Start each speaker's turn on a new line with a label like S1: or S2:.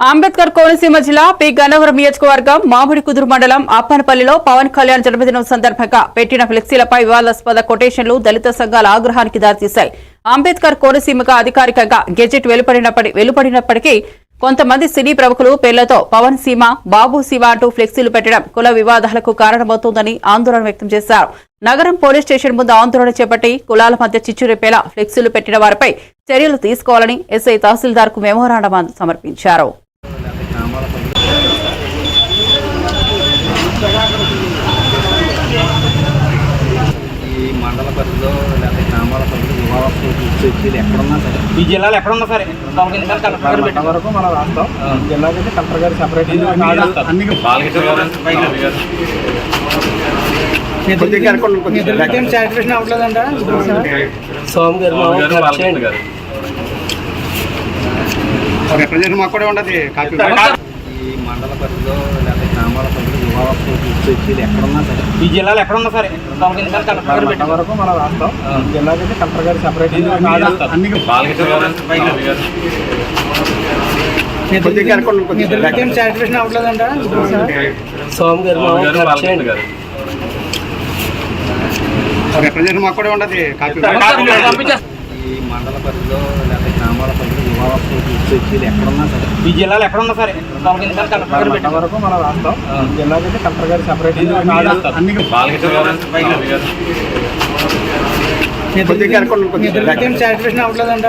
S1: అంబేద్కర్ కోనసీమ జిల్లా పి. గన్నవరం నియోజకవర్గం మామిడి కుదురు మండలం అప్పనపల్లిలో పవన్ కళ్యాణ్ జన్మదినం సందర్భంగా పెట్టిన ఫ్లెక్సీలపై వివాదాస్పద కొటేషన్లు దళిత సంఘాల ఆగ్రహానికి దారితీశాయి. అంబేద్కర్ కోనసీమగా అధికారికంగా గెజెట్ వెలుపడినప్పటికీ కొంతమంది సినీ ప్రముఖులు పేర్లతో పవన్ సీమ బాబు సీమ అంటూ ఫ్లెక్సీలు పెట్టడం కుల వివాదాలకు కారణమవుతోందని ఆందోళన వ్యక్తం చేశారు. నగరం పోలీస్ స్టేషన్ ముందు ఆందోళన చేపట్టి కులాల మధ్య చిచ్చురేపేలా ఫ్లెక్సీలు పెట్టిన వారిపై చర్యలు తీసుకోవాలని ఎస్ఐ తహసీల్దార్కు మెమోరాండం సమర్పించారు.
S2: ఈ మండల పరిధిలో లేకపోతే చర్చీలు ఎక్కడున్నా సరే.
S3: ఈ జిల్లాలో ఎక్కడ ఉన్నా సరే.
S2: వరకు మనం రాస్తాం. జిల్లాకి అయితే కలెక్టర్ గారు సెపరేట్
S3: సాటిస్ఫాక్షన్ అవ్వట్లేదంట
S2: సోమ్ గారు
S4: మాకు కూడా ఉండదు కాపీ
S2: ఈ మండల పరిధిలో లేకపోతే గ్రామాల పరిధిలో చర్చీలు ఎక్కడున్నా సరే
S3: ఈ జిల్లాలో ఎక్కడ ఉన్నా సరే కలెక్టర్.
S2: వరకు మనం రాస్తాం. జిల్లాకి అయితే కలెక్టర్ గారు సెపరేట్
S3: సాటిస్ఫాక్షన్
S2: సోమ్ గారు.
S4: రిప్రజెంట్ మాకు కూడా ఉండదు.
S2: ఈ మండల పరిధిలో లేకపోతే గ్రామాల పరిధిలో వివాహ చర్చీలు ఎక్కడున్నా సరే.
S3: ఈ జిల్లాలో ఎక్కడ ఉన్నా సరే. పెట్టారు.
S2: వరకు మనం రాస్తాం. జిల్లాకి అయితే కలెక్టర్ గారు సెపరేట్
S4: అన్ని
S3: సాటిస్ఫాక్షన్ అవ్వట్లేదంట